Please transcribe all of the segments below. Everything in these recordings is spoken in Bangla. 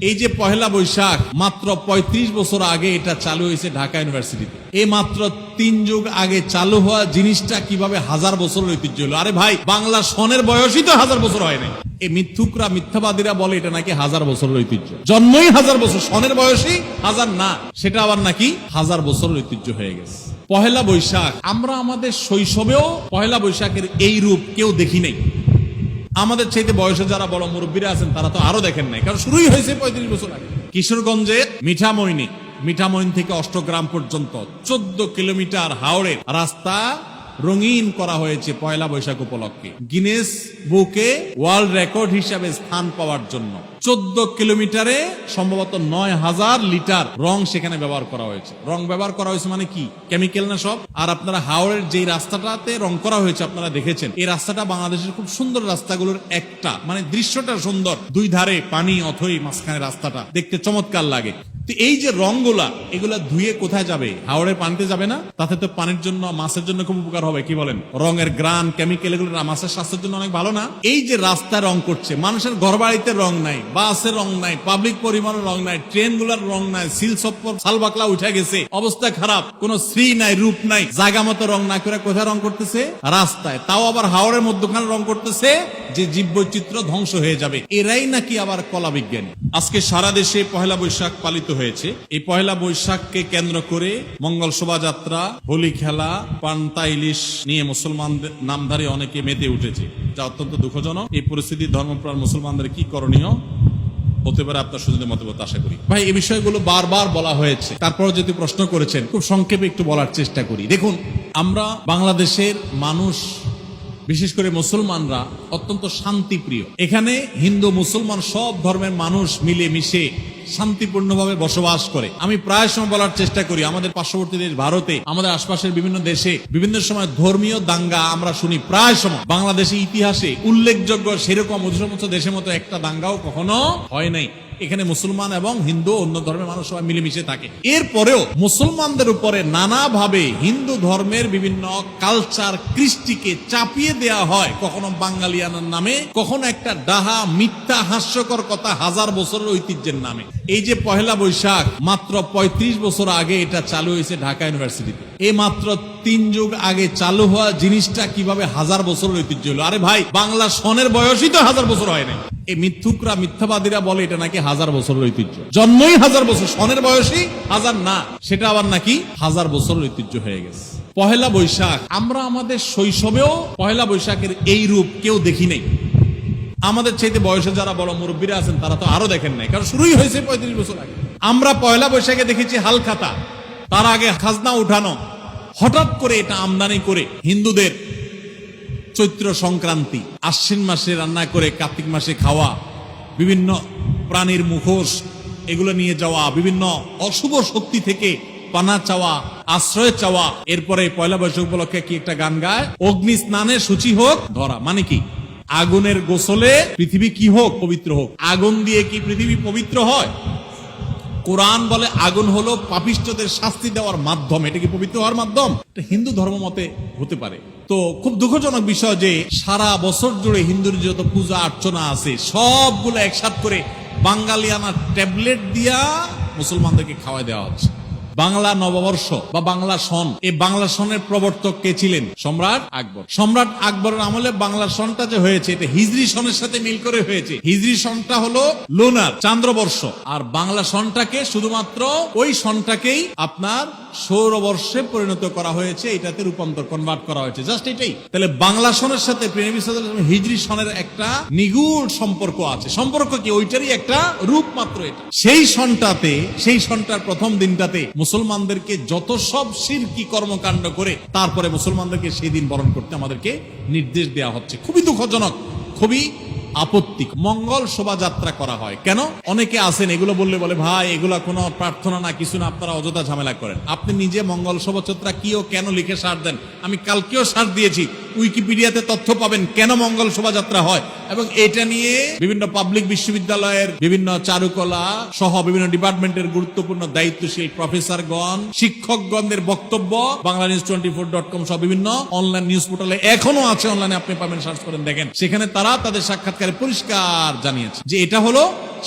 এই যে পহেলা বৈশাখ, মাত্র ৩৫ বছর আগে এটা চালু হয়েছে ঢাকা ইউনিভার্সিটিতে। এই মাত্র তিন যুগ আগে চালু হওয়া জিনিসটা কীভাবে হাজার বছরের ঐতিহ্য হলো? আরে ভাই, বাংলা সনের বয়সই তো হাজার বছর হয় নাই। এই মিথ্যুকরা, মিথ্যাবাদীরা বলে এটা নাকি হাজার বছরের ঐতিহ্য। জন্মই হাজার বছর, সনের বয়সই হাজার না। সেটা আবার নাকি হাজার বছরের ঐতিহ্য হয়ে গেছে। পহেলা বৈশাখ, আমরা আমাদের শৈশবেও পহেলা বৈশাখের এই রূপ কেউ দেখি নাই। আমাদের চাইতে বয়সে যারা বড় মুরব্বীরা আছেন, তারা তো আরও দেখেন নাই। কারণ শুরুই হয়েছে পঁয়ত্রিশ বছর আগে। কিশোরগঞ্জে মিঠামইনি মিঠামইন থেকে অষ্টগ্রাম পর্যন্ত চোদ্দ কিলোমিটার হাওড়ের রাস্তা রঙিন করা হয়েছে পয়লা বৈশাখ উপলক্ষে। গিনেস বুকে ওয়ার্ল্ড রেকর্ড হিসাবে স্থান পাওয়ার জন্য। চোদ্দ কিলোমিটারে সম্ভবত নয় হাজার লিটার রং সেখানে ব্যবহার করা হয়েছে। রং ব্যবহার করা হয়েছে মানে কি? কেমিক্যাল না সব? আর আপনারা হাওড়ের যে রাস্তাটাতে রং করা হয়েছে আপনারা দেখেছেন। এই রাস্তাটা বাংলাদেশের খুব সুন্দর রাস্তাগুলোর একটা। মানে দৃশ্যটা সুন্দর। দুই ধারে পানি, অথই মাঝখানে রাস্তাটা। দেখতে চমৎকার লাগে। তো এই যে রংগুলা, এগুলা ধুয়ে কোথায় যাবে? হাওড়ের পানিতে যাবে না? তাতে তো পানির জন্য, মাছের জন্য খুব উপকার হবে, কি বলেন? রঙের গ্রান কেমিক্যাল এগুলো মাছের স্বাস্থ্যের জন্য অনেক ভালো না? এই যে রাস্তায় রং করছে, মানুষের ঘর বাড়িতে রং নাই বাসের রং নাই পাবলিক পরিবহনের রং নাই ট্রেনগুলার রং নাই, সিল সপ্পর সালবাকলা উঠে গেছে, অবস্থা খারাপ, কোন শ্রী নাই, রূপ নাই, জায়গা মতো রং না করে কোথায় রং করতেছে? রাস্তায়, তাও আবার হাওড়ের মধ্যখানে রং করতেছে, যে জীব বৈচিত্র্য ধ্বংস হয়ে যাবে, এরাই নাকি আবার কলা বিজ্ঞানী আজকে সারা দেশে পহেলা বৈশাখ পালিত হয়েছে। এই পহেলা বৈশাখকে কেন্দ্র করে মঙ্গল শোভাযাত্রা, হোলি খেলা, পান্তা ইলিশ নিয়ে মুসলমানদের নামধারী অনেকে মেতে উঠেছে, যা অত্যন্ত দুঃখজনক। এই পরিস্থিতি ধর্মপ্রাণ মুসলমানদের কি করণীয় হতে পারে আপনার মতামত আশা করি। ভাই, এই বিষয়গুলো বারবার বলা হয়েছে তারপর যদি প্রশ্ন করেছেন, খুব সংক্ষেপে একটু বলার চেষ্টা করি। দেখুন, আমরা বাংলাদেশের মানুষ, বিশেষ করে মুসলমানরা, অত্যন্ত শান্তিপ্রিয়। এখানে হিন্দু, মুসলমান সব ধর্মের মানুষ মিলে মিশে শান্তিপূর্ণভাবে বসবাস করে। আমি প্রায় সময় বলার চেষ্টা করি, আমাদের পার্শ্ববর্তী দেশ ভারতে, আমাদের আশপাশের বিভিন্ন দেশে, বিভিন্ন সময় ধর্মীয় দাঙ্গা আমরা শুনি প্রায় সময়। বাংলাদেশের ইতিহাসে উল্লেখযোগ্য সেরকম অধিসমস্ত দেশের মতো একটা দাঙ্গাও কখনো হয় নাই। এখানে মুসলমান এবং হিন্দু অন্য ধর্মের মানুষ সবাই মিলেমিশে থাকে। এরপরেও মুসলমানদের উপরে নানাভাবে হিন্দু ধর্মের বিভিন্ন কালচার কৃষ্টিকে চাপিয়ে দেয়া হয়। কখনো বাঙালিয়ানার নামে, কখনো একটা ডাহা, মিথ্যা, হাস্যকর কথা হাজার বছরের ঐতিহ্যের নামে। এই যে পহেলা বৈশাখ, মাত্র ৩৫ বছর আগে এটা চালু হয়েছে ঢাকা ইউনিভার্সিটিতে। এই মাত্র তিন যুগ আগে চালু হওয়া জিনিসটা কীভাবে হাজার বছরের ঐতিহ্য হলো? আরে ভাই, বাংলা সনের বয়সই তো হাজার বছর হয় নাই। এই মিথ্যুকরা, মিথ্যাবাদীরা বলে এটা নাকি হাজার বছরের ঐতিহ্য। জন্মই হাজার বছর, সনের বয়সই হাজার না, সেটা আবার নাকি হাজার বছরের ঐতিহ্য হয়ে গেছে। পহেলা বৈশাখ, আমরা আমাদের শৈশবেও পহেলা বৈশাখের এই রূপ কেউ দেখি নাই। আমাদের চাইতে বয়সে যারা বড় মুরব্বীরা আছেন, তারা তো আরও দেখেন নাই, কারণ শুরুই হয়েছে পঁয়ত্রিশ বছর আগে। আমরা পয়লা বৈশাখে দেখেছি হালখাতা। তার আগে খাজনা উঠানো, হঠাৎ করে এটা আমদানি করে হিন্দুদের চৈত্র সংক্রান্তি, আশ্বিন মাসে রান্না করে, কার্তিক মাসে খাওয়া, বিভিন্ন প্রাণীর মুখোশ, এগুলো নিয়ে যাওয়া, বিভিন্ন অশুভ শক্তি থেকে পানা চাওয়া, আশ্রয় চাওয়া, এরপরে পয়লা বৈশাখ উপলক্ষে কি একটা গান গায়? অগ্নি স্নানে সূচি হোক, ধরা মানে কি? আগুনের গোসলে পৃথিবী কি হোক, পবিত্র হোক। আগুন দিয়ে কি পৃথিবী পবিত্র হয়? কোরআন বলে আগুন হলো পাপিষ্টদের শাস্তি দেওয়ার মাধ্যম। এটা কি পবিত্র হওয়ার মাধ্যম? এটা হিন্দু ধর্ম মতে হতে পারে। তো খুব দুঃখজনক বিষয় যে সারা বছর জুড়ে হিন্দুর যত পূজা অর্চনা আছে, সবগুলো একসাথ করে বাঙালিয়ানা ট্যাবলেট দিয়া মুসলমানদেরকে খাওয়াই দেওয়া হচ্ছে। বাংলা নববর্ষ বা বাংলা সন এই বাংলা সনের প্রবর্তক কে ছিলেন? সম্রাট আকবর। সম্রাট আকবরের আমলে বাংলা সনটা যে হয়েছে, এটা হিজরি সনের সাথে মিল করে হয়েছে। হিজরি সনটা হলো লোনার চান্দ্রবর্ষ। আর বাংলা সনটাকে শুধুমাত্র ওই সনটাকেই আপনার সৌরবর্ষে পরিণত করা হয়েছে, এটাতে রূপান্তর কনভার্ট করা হয়েছে। জাস্ট এটাই। তাহলে বাংলা সনের সাথে প্রেমী হিজরি সনের একটা নিগুড় সম্পর্ক আছে। সম্পর্ক কি? ওইটারই একটা রূপ মাত্র এটা। সেই সনটাতে, সেই সনটার প্রথম দিনটাতে মুসলমানদেরকে যত সব শিরকি কর্মকাণ্ড করে, তারপরে মুসলমানদেরকে সেই দিন বরণ করতে আমাদেরকে নির্দেশ দেওয়া হচ্ছে। খুবই দুঃখজনক, খুবই আপত্তি। মঙ্গল শোভাযাত্রা করা হয়। কেন? অনেকে আসেন এগুলো বললে বলে, ভাই, এগুলো কোনো প্রার্থনা না, কিছু না, আপনারা অযথা ঝামেলা করেন। আপনি নিজে মঙ্গল শোভাযাত্রা কি ও কেন লিখে সার দেন? আমি কালকেও সার দিয়েছি। উইকিপিডিয়াতে তথ্য পাবেন কেন মঙ্গল শোভাযাত্রা হয় এবং এটা নিয়ে বিভিন্ন পাবলিক বিশ্ববিদ্যালয়ের বিভিন্ন চারুকলা সহ বিভিন্ন ডিপার্টমেন্টের গুরুত্বপূর্ণ দায়িত্বশীল প্রফেসরগণ, শিক্ষকগণদের বক্তব্য, Bangla news twenty four dot com সহ বিভিন্ন অনলাইন নিউজ পোর্টালে এখনও আছে অনলাইনে আপনি পাবেন সার্চ করেন দেখেন। সেখানে তারা তাদের সাক্ষাৎকারে পরিষ্কার জানিয়েছে যে এটা হলো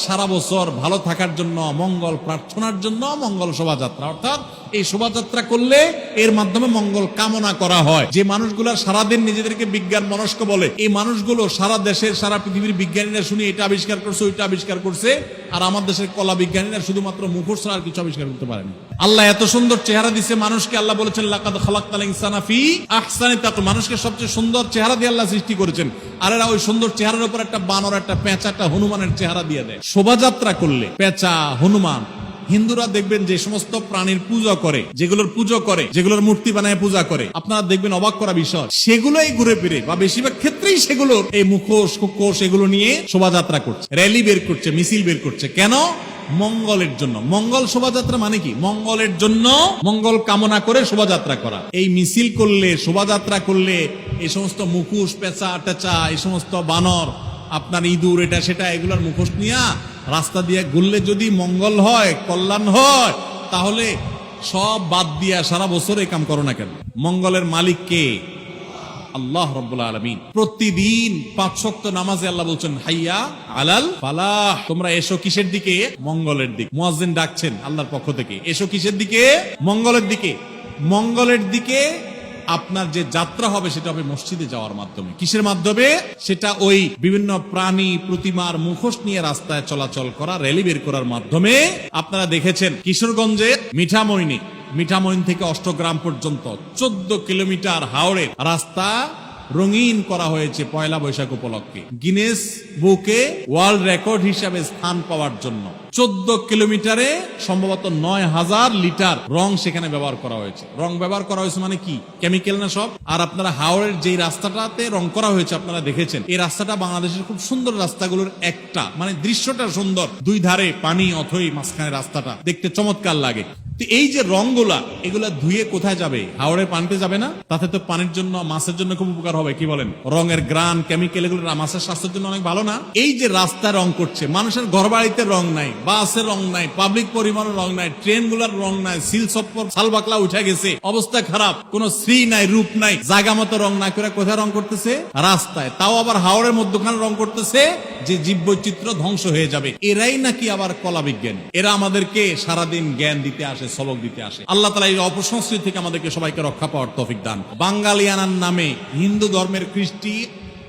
সারা বছর ভালো থাকার জন্য, মঙ্গল প্রার্থনার জন্য মঙ্গল শোভাযাত্রা। অর্থাৎ এই শোভাযাত্রা করলে এর মাধ্যমে মঙ্গল কামনা করা হয়। যে মানুষগুলো সারাদিন নিজেদেরকে বিজ্ঞান মনস্ক বলে। এই মানুষগুলো সারা দেশের, সারা পৃথিবীর বিজ্ঞানীরা শুনে এটা আবিষ্কার করছে, ওইটা আবিষ্কার করছে, আর আমার দেশের কলা বিজ্ঞানীরা শুধুমাত্র মুখোশ আর কিছু আবিষ্কার করতে পারেনি। আল্লাহ এত সুন্দর চেহারা দিছে মানুষকে, আল্লাহ বলেছেন, লাকাদ খালাক্তাল ইনসানা ফি আহসানি তাকওয়াম মানুষকে সবচেয়ে সুন্দর চেহারা দিয়ে আল্লাহ সৃষ্টি করেছেন। আর এরা ওই সুন্দর চেহারার উপর একটা বানর, একটা পেঁচা, একটা হনুমানের চেহারা দিয়ে দেয়। শোভাযাত্রা করলে পেঁচা, হনুমান হিন্দুরা দেখবেন যে সমস্ত প্রাণীর পূজা করে, যেগুলোর পুজো করে, যেগুলোর মূর্তি বানায় পূজা করে। আপনারা দেখবেন অবাক করা বিষয়। সেগুলোই ঘুরে ফিরে বা বেশিরভাগ ক্ষেত্রেই সেগুলোর এই মুখোশ কুকোশ এগুলো নিয়ে শোভাযাত্রা করছে। র্যালি বের করছে, মিছিল বের করছে। কেন? মঙ্গলের জন্য। মঙ্গল শোভাযাত্রা মানে কি? মঙ্গলের জন্য মঙ্গল কামনা করে শোভাযাত্রা করা। এই মিছিল করলে, শোভাযাত্রা করলে এই সমস্ত মুখোশ, পেঁচা, টেচা, এই সমস্ত বানর আপনার ইঁদুর, এটা সেটা, এগুলোর মুখোশ নিয়া রাস্তা দিয়ে ঘুরলে যদি মঙ্গল হয়, কল্যাণ হয়, তাহলে সব বাদ দিয়া সারা বছর এই কাম করো না কেন? মঙ্গলের মালিক কে? আল্লাহ রব্বুল আলমিন। প্রতিদিন পাঁচ শক্ত নামাজে আল্লাহ বলছেন, হাইয়া আলাল ফালাহ। তোমরা এসো কিসের দিকে? মঙ্গলের দিকে। মুয়াজ্জিন ডাকছেন আল্লাহর পক্ষ থেকে, এসো কিসের দিকে? মঙ্গলের দিকে। মঙ্গলের দিকে আপনার যে যাত্রা হবে সেটা হবে মসজিদে যাওয়ার মাধ্যমে। কিসের মাধ্যমে? সেটা ওই বিভিন্ন প্রাণী প্রতিমার মুখোশ নিয়ে রাস্তায় চলাচল করা, র্যালি বের করার মাধ্যমে। আপনারা দেখেছেন, কিশোরগঞ্জে মিঠামইনি মিঠামইন থেকে অষ্টগ্রাম পর্যন্ত চোদ্দ কিলোমিটার হাওড়ের রাস্তা রঙিন করা হয়েছে পয়লা বৈশাখ উপলক্ষে। গিনেস বুকে ওয়ার্ল্ড রেকর্ড হিসাবে স্থান পাওয়ার জন্য। চোদ্দ কিলোমিটারে সম্ভবত নয় হাজার লিটার রং সেখানে ব্যবহার করা হয়েছে। রং ব্যবহার করা হয়েছে মানে কি? কেমিক্যাল না সব? আর আপনারা হাওড়ের যেই রাস্তাটাতে রং করা হয়েছে আপনারা দেখেছেন। এই রাস্তাটা বাংলাদেশের খুব সুন্দর রাস্তাগুলোর একটা। মানে দৃশ্যটা সুন্দর। দুই ধারে পানি অথই মাঝখানে রাস্তাটা। দেখতে চমৎকার লাগে। তো এই যে রংগুলা, এগুলা ধুয়ে কোথায় যাবে? হাওড়ে পানিতে যাবে না? তাতে তো পানির জন্য, মাছের জন্য খুব উপকার হবে, কি বলেন? রঙের গ্রান, কেমিক্যাল এগুলো মাছের স্বাস্থ্যের জন্য অনেক ভালো না? এই যে রাস্তা রং করছে, মানুষের ঘর বাড়িতে রং নাই। বাসের রং নাই পাবলিক পরিবহনের রং নাই ট্রেনগুলার রং নাই সিল সপ্পর সালবাকলা উঠে গেছে, অবস্থা খারাপ, কোন শ্রী নাই, রূপ নাই, জায়গা মতো রং না করে কোথায় রং করতেছে? রাস্তায়। তাও আবার হাওড়ের মধ্যখানে রং করতেছে যে জীব বৈচিত্র্য ধ্বংস হয়ে যাবে। এরাই নাকি আবার কলা বিজ্ঞান। এরা আমাদেরকে সারাদিন জ্ঞান দিতে আসে, সবক দিতে আসে। আল্লাহ তালা এই অপসংস্কৃতি থেকে আমাদেরকে সবাইকে রক্ষা পাওয়ার তফিক দান। বাঙালিয়ানার নামে হিন্দু ধর্মের কৃষ্টি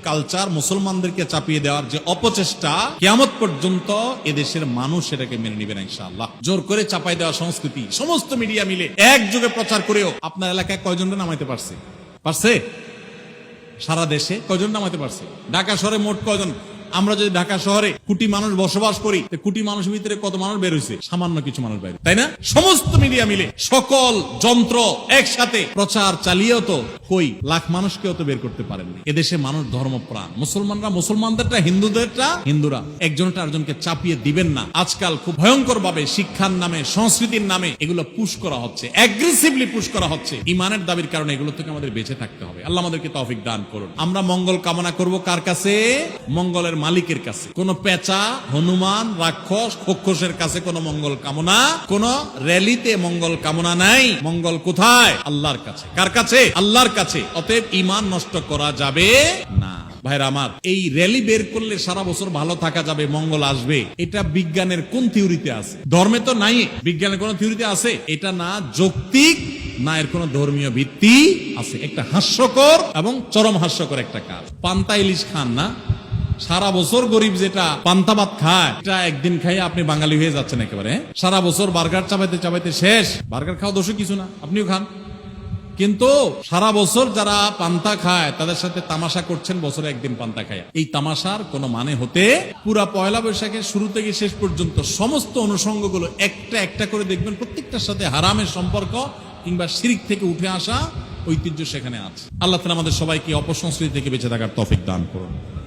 কালচার মুসলমানদেরকে চাপিয়ে দেওয়ার যে অপচেষ্টা, কেয়ামত পর্যন্ত এদেশের মানুষ এটাকে মেনে নিবে না ইনশাআল্লাহ। জোর করে চাপাই দেওয়া সংস্কৃতি, সমস্ত মিডিয়া মিলে একযোগে প্রচার করেও আপনার এলাকায় কয়জনকে নামাইতে পারছে? পারছে? সারা দেশে কয়জন নামাইতে পারছে? ঢাকা শহরে মোট কয়জন? আমরা যদি ঢাকা শহরে কোটি মানুষ বসবাস করি কোটি মানুষের ভিতরে কত মানুষ বের হয়েছে সামান্য কিছু মানুষ বাইরে তাই না? সমস্ত মিডিয়া মিলে সকল যন্ত্র একসাথে প্রচার চালিয়েও তো কই লাখ মানুষকেও তো বের করতে পারেননি। এদেশে মানুষ ধর্মপ্রাণ। মুসলমানরা মুসলমানদেরটা, হিন্দুদেরটা, হিন্দুরা একজনটা আরেকজনকে চাপিয়ে দিবেন না। আজকাল খুব ভয়ঙ্কর ভাবে শিক্ষার নামে, সংস্কৃতির নামে এগুলো পুশ করা হচ্ছে। অ্যাগ্রেসিভলি পুশ করা হচ্ছে। ইমানের দাবির কারণে এগুলো থেকে আমাদের বেঁচে থাকতে হবে। আল্লাহ আমাদেরকে তৌফিক দান করুন। আমরা মঙ্গল কামনা করব কার কাছে? মঙ্গলের মালিকের কাছে। কোন পেঁচা, হনুমান, রাক্ষস, খক্ষসের কাছে কোন মঙ্গল কামনা, কোন র্যালিতে মঙ্গল কামনা নাই। মঙ্গল কোথায়? আল্লাহর কাছে। কার কাছে? আল্লাহর কাছে। অতএব ইমান নষ্ট করা যাবে না। ভাইরা আমার, এই র্যালি বের করলে সারা বছর ভালো থাকা যাবে, মঙ্গল আসবে। এটা বিজ্ঞানের কোন থিওরিতে আছে? ধর্মে তো নাই। বিজ্ঞানের কোন থিওরিতে আছে? এটা না যৌক্তিক, না এর কোন ধর্মীয় ভিত্তি আছে। একটা হাস্যকর এবং চরম হাস্যকর একটা কাজ। পান্তা ইলিশ খান না? সারা বছর গরিব যেটা পান্তা ভাত খায়, এটা একদিন খাইয়ে আপনি বাঙালি হয়ে যাচ্ছেন একেবারে? সারা বছর বার্গার চাবাইতে চাবাইতে শেষ। বার্গার খাওয়া দোষও কিছু না। আপনিও খান। কিন্তু সারা বছর যারা পান্তা খায়, তাদের সাথে তামাশা করছেন, বছরে একদিন পান্তা খায় এই তামাশার কোনো মানে হতে পুরা পয়লা বৈশাখের শুরু থেকে শেষ পর্যন্ত সমস্ত অনুষঙ্গগুলো একটা একটা করে দেখবেন, প্রত্যেকটার সাথে হারামের সম্পর্ক কিংবা শিরিক থেকে উঠে আসা ঐতিহ্য সেখানে আছে। আল্লাহ তালা আমাদের সবাইকে অপসংস্কৃতি থেকে বেঁচে থাকার তফিক দান করুন।